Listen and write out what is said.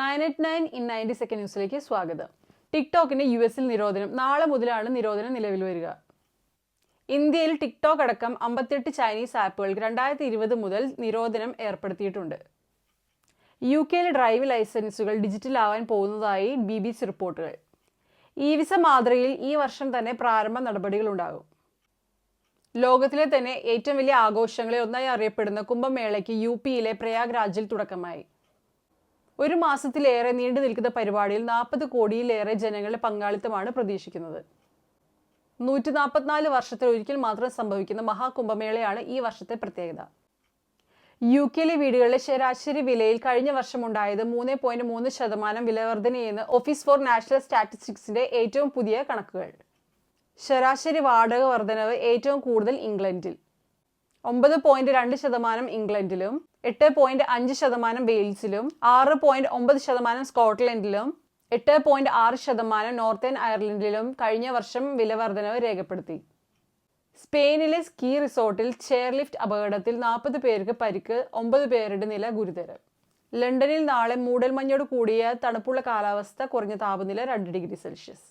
Nine eight nine in ninety second ന്യൂസിലേക്ക് സ്വാഗതം. ടിക്ടോക്കിന്റെ U എസിൽ നിരോധനം. നാളെ മുതലാണ് നിരോധനം നിലവിൽ വരിക. ഇന്ത്യയിൽ ടിക്ടോക്ക് അടക്കം അമ്പത്തെട്ട് ചൈനീസ് ആപ്പുകൾക്ക് രണ്ടായിരത്തി ഇരുപത് മുതൽ നിരോധനം ഏർപ്പെടുത്തിയിട്ടുണ്ട്. യു കെയിലെ ഡ്രൈവ് ലൈസൻസുകൾ ഡിജിറ്റൽ ആവാൻ പോകുന്നതായി ബി ബി സി റിപ്പോർട്ടുകൾ. ഇ വിസ മാതൃകയിൽ ഈ വർഷം തന്നെ പ്രാരംഭ നടപടികളുണ്ടാകും ലോകത്തിലെ തന്നെ ഏറ്റവും വലിയ ആഘോഷങ്ങളിൽ ഒന്നായി അറിയപ്പെടുന്ന കുംഭമേളയ്ക്ക് യു പിയിലെ പ്രയാഗ്രാജിൽ തുടക്കമായി. ഒരു മാസത്തിലേറെ നീണ്ടു നിൽക്കുന്ന പരിപാടിയിൽ നാൽപ്പത് കോടിയിലേറെ ജനങ്ങളുടെ പങ്കാളിത്തമാണ് പ്രതീക്ഷിക്കുന്നത്. നൂറ്റി നാൽപ്പത്തിനാല് വർഷത്തിൽ ഒരിക്കൽ മാത്രം സംഭവിക്കുന്ന മഹാകുംഭമേളയാണ് ഈ വർഷത്തെ പ്രത്യേകത. യു കെയിലെ വീടുകളിലെ ശരാശരി വിലയിൽ കഴിഞ്ഞ വർഷം ഉണ്ടായത് മൂന്ന് പോയിന്റ് മൂന്ന് ശതമാനം വിലവർധനയെന്ന് ഓഫീസ് ഫോർ നാഷണൽ സ്റ്റാറ്റിസ്റ്റിക്സിന്റെ ഏറ്റവും പുതിയ കണക്കുകൾ. ശരാശരി വാടക വർധനവ് ഏറ്റവും കൂടുതൽ ഇംഗ്ലണ്ടിൽ. ഒമ്പത് പോയിന്റ് രണ്ട് ശതമാനം ഇംഗ്ലണ്ടിലും എട്ട് പോയിന്റ് അഞ്ച് ശതമാനം വെയിൽസിലും ആറ് പോയിന്റ് ഒമ്പത് ശതമാനം സ്കോട്ട്ലൻഡിലും എട്ട് പോയിന്റ് ആറ് ശതമാനം നോർത്തേൺ അയർലൻഡിലും കഴിഞ്ഞ വർഷം വിലവർധനവ് രേഖപ്പെടുത്തി. സ്പെയിനിലെ സ്കീ റിസോർട്ടിൽ ചെയർലിഫ്റ്റ് അപകടത്തിൽ നാൽപ്പത് പേർക്ക് പരിക്ക് ഒമ്പത് പേരുടെ നില ഗുരുതരം. ലണ്ടനിൽ നാളെ മൂടൽമഞ്ഞോട് കൂടിയ തണുപ്പുള്ള കാലാവസ്ഥ കുറഞ്ഞ താപനില രണ്ട് ഡിഗ്രി സെൽഷ്യസ്.